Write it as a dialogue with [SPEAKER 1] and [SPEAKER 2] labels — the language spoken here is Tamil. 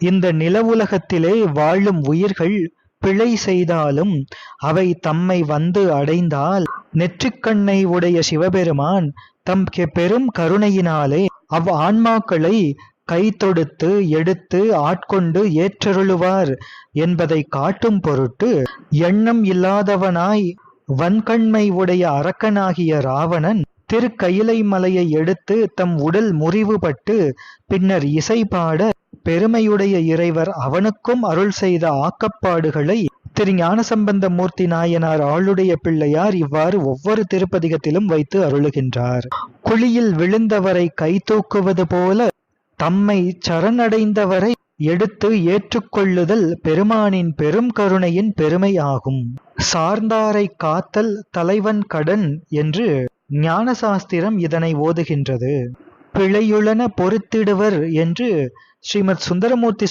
[SPEAKER 1] இந்த நில உலகத்திலே வாழும் உயிர்கள் பிழை செய்தாலும் அவை தம்மை வந்து அடைந்தால் நெற்றிக்கண்ணை உடைய சிவபெருமான் தம் பெரும் கருணையினாலே அவ் ஆன்மாக்களை கை தொடுத்து எடுத்து ஆட்கொண்டு ஏற்றருளுவார் என்பதை காட்டும் பொருட்டு எண்ணம் இல்லாதவனாய் வன்கண்மை உடைய அரக்கனாகிய ராவணன் திருக்கயிலை மலையை எடுத்து தம் உடல் முறிவுபட்டு பின்னர் இசை பாட பெருமையுடைய இறைவர் அவனுக்கும் அருள் செய்த ஆக்கப்பாடுகளை திரு ஞானசம்பந்த மூர்த்தி நாயனார் ஆளுடைய பிள்ளையார் இவ்வாறு ஒவ்வொரு திருப்பதிகத்திலும் வைத்து அருளுகின்றார். குழியில் விழுந்தவரை கை தூக்குவது போல தம்மை சரணடைந்தவரை எடுத்து ஏற்றுக்கொள்ளுதல் பெருமானின் பெரும் கருணையின் பெருமை ஆகும் சார்ந்தாரை காத்தல் தலைவன் கடன் என்று ஞானசாஸ்திரம் இதனை ஓதுகின்றது. பிழையுளன பொறுத்திடுவர் என்று ஸ்ரீமத் சுந்தரமூர்த்தி